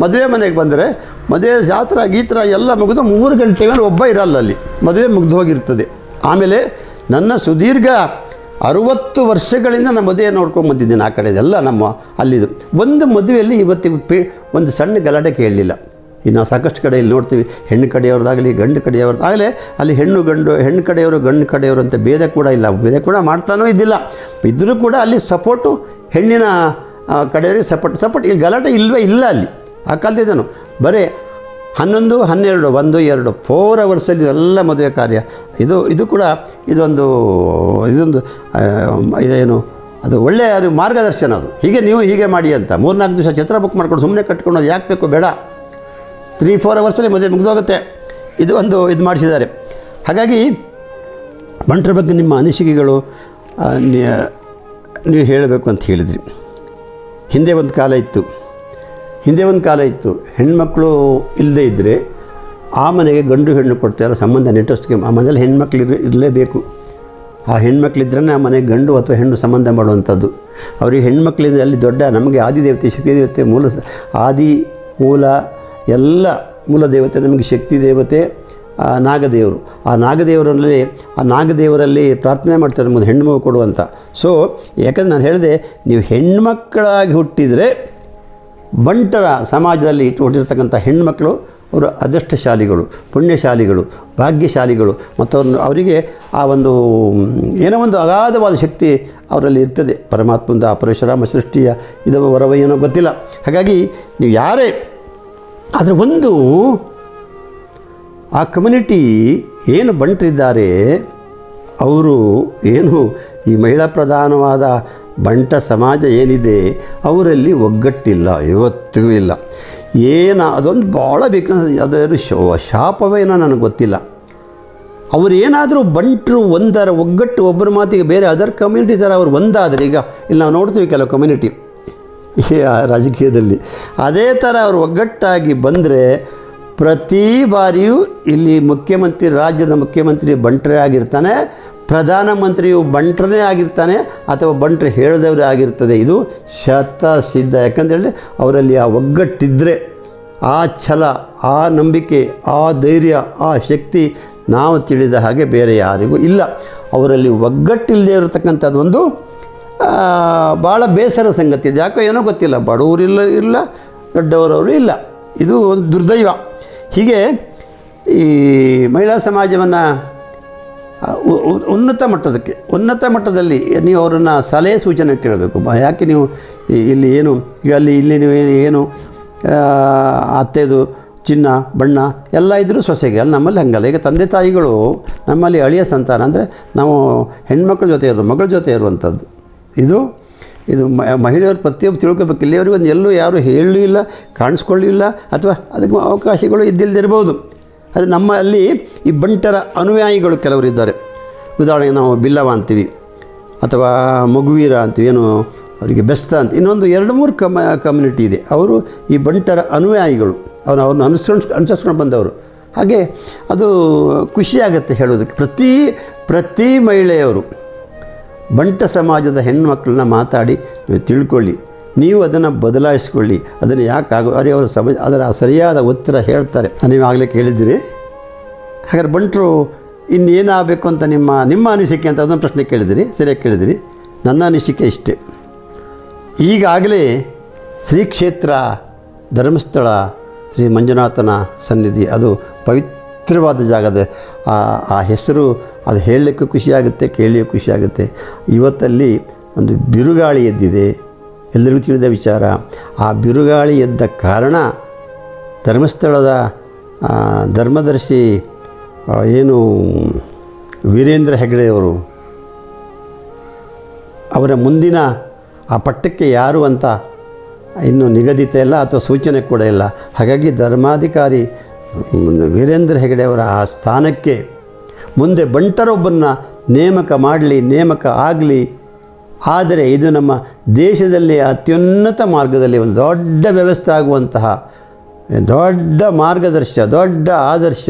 ಮದುವೆ ಮನೆಗೆ ಬಂದರೆ ಮದುವೆ ಜಾತ್ರ, ಗೀತ್ರ ಎಲ್ಲ ಮುಗಿದು ಮೂರು ಗಂಟೆ ಮೇಲೆ ಒಬ್ಬ ಇರಲ್ಲ ಅಲ್ಲಿ. ಮದುವೆ ಮುಗಿದು ಹೋಗಿರ್ತದೆ. ಆಮೇಲೆ ನನ್ನ ಸುದೀರ್ಘ ಅರುವತ್ತು ವರ್ಷಗಳಿಂದ ನಾನು ಮದುವೆ ನೋಡ್ಕೊಂಡು ಬಂದಿದ್ದೀನಿ ಆ ಕಡೆ ಎಲ್ಲ ನಮ್ಮ ಅಲ್ಲಿದು. ಒಂದು ಮದುವೆಯಲ್ಲಿ ಇವತ್ತಿಗೆ ಪೇ ಒಂದು ಸಣ್ಣ ಗಲಾಟೆ ಕೇಳಲಿಲ್ಲ. ಇನ್ನು ಸಾಕಷ್ಟು ಕಡೆ ಇಲ್ಲಿ ನೋಡ್ತೀವಿ. ಹೆಣ್ಣು ಕಡೆಯವ್ರದ್ದಾಗಲಿ ಗಂಡು ಕಡೆಯವ್ರದ್ದಾಗಲೇ ಅಲ್ಲಿ ಹೆಣ್ಣು ಗಂಡು, ಹೆಣ್ಣು ಕಡೆಯವರು, ಗಂಡು ಕಡೆಯವರು ಅಂತ ಭೇದ ಕೂಡ ಇಲ್ಲ. ಭೇದ ಕೂಡ ಮಾಡ್ತಾನೂ ಇದ್ದಿಲ್ಲ. ಇದ್ದರೂ ಕೂಡ ಅಲ್ಲಿ ಸಪೋರ್ಟು ಹೆಣ್ಣಿನ ಕಡೆಯವರಿಗೆ ಸಪೋರ್ಟ್ ಸಪೋರ್ಟ್ ಇಲ್ಲಿ ಗಲಾಟೆ ಇಲ್ಲವೇ ಇಲ್ಲ ಅಲ್ಲಿ. ಆ ಕಾಲದಿದ್ದನು ಬರೀ ಹನ್ನೊಂದು, ಹನ್ನೆರಡು, ಒಂದು, ಎರಡು ಫೋರ್ ಅವರ್ಸಲ್ಲಿ ಎಲ್ಲ ಮದುವೆ ಕಾರ್ಯ. ಇದು ಇದು ಕೂಡ ಇದೊಂದು ಇದೊಂದು ಏನು ಅದು ಒಳ್ಳೆಯ ಮಾರ್ಗದರ್ಶನ ಅದು. ಹೀಗೆ ನೀವು ಹೀಗೆ ಮಾಡಿ ಅಂತ. ಮೂರ್ನಾಲ್ಕು ದಿವಸ ಚಿತ್ರ ಬುಕ್ ಮಾಡ್ಕೊಂಡು ಸುಮ್ಮನೆ ಕಟ್ಕೊಂಡು ಯಾಕೆ ಬೇಕು ಬೇಡ. ತ್ರೀ ಫೋರ್ ಅವರ್ಸಲ್ಲಿ ಮದುವೆ ಮುಗಿದೋಗುತ್ತೆ. ಇದು ಒಂದು ಇದು ಮಾಡಿಸಿದ್ದಾರೆ. ಹಾಗಾಗಿ ಬಂಟರ ಬಗ್ಗೆ ನಿಮ್ಮ ಅನಿಸಿಕೆಗಳು ನೀವು ಹೇಳಬೇಕು ಅಂತ ಹೇಳಿದ್ರಿ. ಹಿಂದೆ ಒಂದು ಕಾಲ ಇತ್ತು. ಹಿಂದೆ ಒಂದು ಕಾಲ ಇತ್ತು. ಹೆಣ್ಮಕ್ಳು ಇಲ್ಲದೇ ಇದ್ದರೆ ಆ ಮನೆಗೆ ಗಂಡು ಹೆಣ್ಣು ಕೊಡ್ತಾರೆ ಸಂಬಂಧ ನೆಟ್ಟೋಸ್ತಿಗೆ ಆ ಮನೇಲಿ ಹೆಣ್ಮಕ್ಳು ಇರ ಇರಲೇಬೇಕು. ಆ ಹೆಣ್ಮಕ್ಳಿದ್ರೇ ಆ ಮನೆಗೆ ಗಂಡು ಅಥವಾ ಹೆಣ್ಣು ಸಂಬಂಧ ಮಾಡುವಂಥದ್ದು. ಅವರಿಗೆ ಹೆಣ್ಮಕ್ಳಿಂದ ಅಲ್ಲಿ ದೊಡ್ಡ ನಮಗೆ ಆದಿದೇವತೆ ಶಕ್ತಿ ದೇವತೆ ಮೂಲ ಆದಿ, ಮೂಲ, ಎಲ್ಲ ಮೂಲ ದೇವತೆ, ನಮಗೆ ಶಕ್ತಿ ದೇವತೆ ನಾಗದೇವರು. ಆ ನಾಗದೇವರಲ್ಲಿ ಆ ನಾಗದೇವರಲ್ಲಿ ಪ್ರಾರ್ಥನೆ ಮಾಡ್ತಾರೆ ಮುಂದೆ ಹೆಣ್ಣು ಮಗು ಕೊಡುವಂಥ ಸೊ ಯಾಕಂದ್ರೆ ನಾನು ಹೇಳಿದೆ, ನೀವು ಹೆಣ್ಮಕ್ಕಳಾಗಿ ಹುಟ್ಟಿದರೆ ಬಂಟರ ಸಮಾಜದಲ್ಲಿ ಇಟ್ಟು ಹುಟ್ಟಿರ್ತಕ್ಕಂಥ ಹೆಣ್ಮಕ್ಕಳು ಅವರು ಅದೃಷ್ಟಶಾಲಿಗಳು, ಪುಣ್ಯಶಾಲಿಗಳು, ಭಾಗ್ಯಶಾಲಿಗಳು. ಮತ್ತು ಅವ್ರನ್ನ, ಅವರಿಗೆ ಆ ಒಂದು, ಏನೋ ಒಂದು ಅಗಾಧವಾದ ಶಕ್ತಿ ಅವರಲ್ಲಿ ಇರ್ತದೆ. ಪರಮಾತ್ಮಂದ, ಆ ಪರಶುರಾಮ ಸೃಷ್ಟಿಯ ಇದು ವರವ ಏನೋ ಗೊತ್ತಿಲ್ಲ. ಹಾಗಾಗಿ, ನೀವು ಯಾರೇ ಆದರೆ ಒಂದು ಆ ಕಮ್ಯುನಿಟಿ ಏನು ಬಂಟರಿದ್ದಾರೆ, ಅವರು ಏನು ಈ ಮಹಿಳಾ ಪ್ರಧಾನವಾದ ಬಂಟ ಸಮಾಜ ಏನಿದೆ, ಅವರಲ್ಲಿ ಒಗ್ಗಟ್ಟಿಲ್ಲ ಇವತ್ತಿಗೂ ಇಲ್ಲ. ಏನು, ಅದೊಂದು ಭಾಳ ಬೇಕು ಅದೇನು ಶೋ- ಶಾಪವೇನೋ ನನಗೆ ಗೊತ್ತಿಲ್ಲ. ಅವರು ಏನಾದರೂ ಬಂಟರು ಒಂದರ ಒಗ್ಗಟ್ಟು ಒಬ್ಬರ ಮಾತಿಗೆ ಬೇರೆ ಅದರ್ ಕಮ್ಯುನಿಟಿ ಥರ ಅವ್ರು ಒಂದಾದರೆ, ಈಗ ಇಲ್ಲಿ ನಾವು ನೋಡ್ತೀವಿ ಕೆಲವು ಕಮ್ಯುನಿಟಿ ರಾಜಕೀಯದಲ್ಲಿ. ಅದೇ ಥರ ಅವರು ಒಗ್ಗಟ್ಟಾಗಿ ಬಂದರೆ ಪ್ರತಿ ಬಾರಿಯೂ ಇಲ್ಲಿ ಮುಖ್ಯಮಂತ್ರಿ, ರಾಜ್ಯದ ಮುಖ್ಯಮಂತ್ರಿ ಬಂಟರೇ ಆಗಿರ್ತಾನೆ, ಪ್ರಧಾನಮಂತ್ರಿಯು ಬಂಟ್ರನೇ ಆಗಿರ್ತಾನೆ, ಅಥವಾ ಬಂಟ್ರೆ ಹೇಳಿದವರೇ ಆಗಿರ್ತದೆ. ಇದು ಶತ ಸಿದ್ಧ ಯಾಕಂತೇಳಿ ಅವರಲ್ಲಿ ಆ ಒಗ್ಗಟ್ಟಿದ್ದರೆ ಆ ಛಲ, ಆ ನಂಬಿಕೆ, ಆ ಧೈರ್ಯ, ಆ ಶಕ್ತಿ ನಾವು ತಿಳಿದ ಹಾಗೆ ಬೇರೆ ಯಾರಿಗೂ ಇಲ್ಲ. ಅವರಲ್ಲಿ ಒಗ್ಗಟ್ಟಿಲ್ಲದೆ ಇರತಕ್ಕಂಥದ್ದು ಒಂದು ಭಾಳ ಬೇಸರ ಸಂಗತಿ. ಇದು ಯಾಕೋ ಏನೋ ಗೊತ್ತಿಲ್ಲ. ಬಡವರಿಲ್ಲ, ಇಲ್ಲ, ದೊಡ್ಡವರವರು ಇಲ್ಲ. ಇದು ಒಂದು ದುರ್ದೈವ. ಹೀಗೆ ಈ ಮಹಿಳಾ ಸಮಾಜವನ್ನು ಉನ್ನತ ಮಟ್ಟದಕ್ಕೆ, ಉನ್ನತ ಮಟ್ಟದಲ್ಲಿ ನೀವು ಅವರನ್ನು ಸಲಹೆ ಸೂಚನೆ ಕೇಳಬೇಕು. ಯಾಕೆ ನೀವು ಇಲ್ಲಿ ಏನು, ಈಗ ಅಲ್ಲಿ, ಇಲ್ಲಿ ನೀವು ಏನು ಏನು ಅತ್ತೆದು, ಚಿನ್ನ, ಬಣ್ಣ ಎಲ್ಲ ಇದ್ದರೂ ಸೊಸೆಗೆ, ಅಲ್ಲಿ ನಮ್ಮಲ್ಲಿ ಹಂಗಲ್ಲ. ಈಗ ತಂದೆ ತಾಯಿಗಳು ನಮ್ಮಲ್ಲಿ ಅಳಿಯ ಸಂತಾನ ಅಂದರೆ ನಾವು ಹೆಣ್ಮಕ್ಳ ಜೊತೆ ಇರೋದು, ಮಗಳ ಜೊತೆ ಇರುವಂಥದ್ದು. ಇದು ಇದು ಮ- ಮಹಿಳೆಯರು ಪ್ರತಿಯೊಬ್ಬರು ತಿಳ್ಕೊಬೇಕು. ಇಲ್ಲಿಯವರೆಗೂ ಒಂದು ಎಲ್ಲೂ ಯಾರು ಹೇಳಲೂ ಇಲ್ಲ ಕಾಣಿಸ್ಕೊಳ್ಳಿಲ್ಲ ಅಥವಾ ಅದಕ್ಕೆ ಅವಕಾಶಗಳು ಇದ್ದಿಲ್ಲದಿರ್ಬೋದು ಅದು ನಮ್ಮಲ್ಲಿ ಈ ಬಂಟರ ಅನುಯಾಯಿಗಳು ಕೆಲವರು ಇದ್ದಾರೆ. ಉದಾಹರಣೆಗೆ ನಾವು ಬಿಲ್ಲವ ಅಂತೀವಿ, ಅಥವಾ ಮಗುವೀರ ಅಂತೀವಿ, ಏನು ಅವರಿಗೆ ಬೆಸ್ತ ಅಂತ. ಇನ್ನೊಂದು ಎರಡು ಮೂರು ಕಮ ಕಮ್ಯುನಿಟಿ ಇದೆ. ಅವರು ಈ ಬಂಟರ ಅನುಯಾಯಿಗಳು. ಅವನು ಅವ್ರನ್ನ ಅನುಸರಿಸ್, ಅನುಸರಿಸ್ಕೊಂಡು ಬಂದವರು. ಹಾಗೆ ಅದು ಖುಷಿಯಾಗತ್ತೆ ಹೇಳೋದಕ್ಕೆ ಪ್ರತಿ ಪ್ರತಿ ಮಹಿಳೆಯವರು ಬಂಟ ಸಮಾಜದ ಹೆಣ್ಣುಮಕ್ಕಳನ್ನ ಮಾತಾಡಿ ನೀವು ತಿಳ್ಕೊಳ್ಳಿ. ನೀವು ಅದನ್ನು ಬದಲಾಯಿಸ್ಕೊಳ್ಳಿ. ಅದನ್ನು ಯಾಕೆ ಆಗೋ ಅರೆ, ಅವರು ಸಮಾಜ ಅದರ ಸರಿಯಾದ ಉತ್ತರ ಹೇಳ್ತಾರೆ. ನೀವು ಆಗಲೇ ಕೇಳಿದ್ದೀರಿ? ಹಾಗಾದ್ರೆ ಬಂಟರು, ಇನ್ನೇನಾಗಬೇಕು ಅಂತ ನಿಮ್ಮ ನಿಮ್ಮ ಅನಿಸಿಕೆ ಅಂತ ಅದೊಂದು ಪ್ರಶ್ನೆ ಕೇಳಿದಿರಿ ಸರಿಯಾಗಿ ಕೇಳಿದಿರಿ ನನ್ನ ಅನಿಸಿಕೆ ಇಷ್ಟೇ. ಈಗಾಗಲೇ ಶ್ರೀ ಕ್ಷೇತ್ರ ಧರ್ಮಸ್ಥಳ ಶ್ರೀ ಮಂಜುನಾಥನ ಸನ್ನಿಧಿ, ಅದು ಪವಿತ್ರವಾದ ಜಾಗದ ಆ ಹೆಸರು ಅದು ಹೇಳಲಿಕ್ಕೂ ಖುಷಿಯಾಗುತ್ತೆ, ಕೇಳಲಿಕ್ಕೂ ಖುಷಿಯಾಗುತ್ತೆ. ಇವತ್ತಲ್ಲಿ ಒಂದು ಬಿರುಗಾಳಿ ಎದ್ದಿದೆ. ಎಲ್ಲರಿಗೂ ತಿಳಿದ ವಿಚಾರ. ಆ ಬಿರುಗಾಳಿ ಎದ್ದ ಕಾರಣ ಧರ್ಮಸ್ಥಳದ ಧರ್ಮದರ್ಶಿ ಏನು ವೀರೇಂದ್ರ ಹೆಗಡೆಯವರು ಅವರ ಮುಂದಿನ ಆ ಪಟ್ಟಕ್ಕೆ ಯಾರು ಅಂತ ಇನ್ನೂ ನಿಗದಿತ ಇಲ್ಲ ಅಥವಾ ಸೂಚನೆ ಕೂಡ ಇಲ್ಲ. ಹಾಗಾಗಿ ಧರ್ಮಾಧಿಕಾರಿ ವೀರೇಂದ್ರ ಹೆಗಡೆಯವರ ಆ ಸ್ಥಾನಕ್ಕೆ ಮುಂದೆ ಬಂಟರೊಬ್ಬನ್ನು ನೇಮಕ ಮಾಡಲಿ, ನೇಮಕ ಆಗಲಿ. ಆದರೆ ಇದು ನಮ್ಮ ದೇಶದಲ್ಲಿ ಅತ್ಯುನ್ನತ ಮಾರ್ಗದಲ್ಲಿ ಒಂದು ದೊಡ್ಡ ವ್ಯವಸ್ಥೆ ಆಗುವಂತಹ, ದೊಡ್ಡ ಮಾರ್ಗದರ್ಶ, ದೊಡ್ಡ ಆದರ್ಶ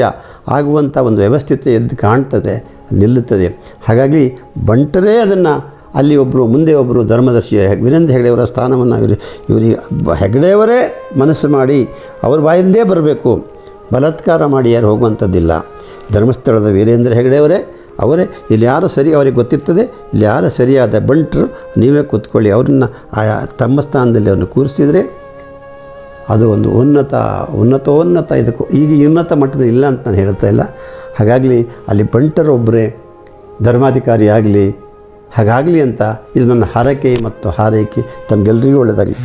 ಆಗುವಂಥ ಒಂದು ವ್ಯವಸ್ಥಿತ ಎದ್ದು ಕಾಣ್ತದೆ, ನಿಲ್ಲುತ್ತದೆ. ಹಾಗಾಗಿ ಬಂಟರೇ ಅದನ್ನು ಅಲ್ಲಿ ಒಬ್ಬರು ಮುಂದೆ ಒಬ್ಬರು ಧರ್ಮದರ್ಶಿ ವೀರೇಂದ್ರ ಹೆಗಡೆಯವರ ಸ್ಥಾನವನ್ನು ಇವರು, ಇವರಿಗೆ ಹೆಗಡೆಯವರೇ ಮನಸ್ಸು ಮಾಡಿ ಅವ್ರ ಬಾಯಿಂದೇ ಬರಬೇಕು. ಬಲಾತ್ಕಾರ ಮಾಡಿ ಯಾರು ಹೋಗುವಂಥದ್ದಿಲ್ಲ. ಧರ್ಮಸ್ಥಳದ ವೀರೇಂದ್ರ ಹೆಗಡೆಯವರೇ ಅವರೇ ಇಲ್ಲಿ ಯಾರು ಸರಿ ಅವರಿಗೆ ಗೊತ್ತಿರ್ತದೆ, ಇಲ್ಲಿ ಯಾರು ಸರಿಯಾದ ಬಂಟರು, ನೀವೇ ಕೂತ್ಕೊಳ್ಳಿ, ಅವ್ರನ್ನ ಆಯಾ ತಮ್ಮ ಸ್ಥಾನದಲ್ಲಿ ಅವ್ರನ್ನ ಕೂರಿಸಿದರೆ ಅದು ಒಂದು ಉನ್ನತ, ಉನ್ನತೋನ್ನತ ಇದಕ್ಕೂ ಈಗ ಉನ್ನತ ಮಟ್ಟದ ಇಲ್ಲ ಅಂತ ನಾನು ಹೇಳ್ತಾ ಇಲ್ಲ. ಹಾಗಾಗಲಿ ಅಲ್ಲಿ ಬಂಟರೊಬ್ಬರೇ ಧರ್ಮಾಧಿಕಾರಿ ಆಗಲಿ, ಹಾಗಾಗಲಿ ಅಂತ ಇದು ನನ್ನ ಹಾರೈಕೆ ಮತ್ತು ಹಾರೈಕೆ ತಮಗೆಲ್ಲರಿಗೂ ಒಳ್ಳೆಯದಾಗಲಿ.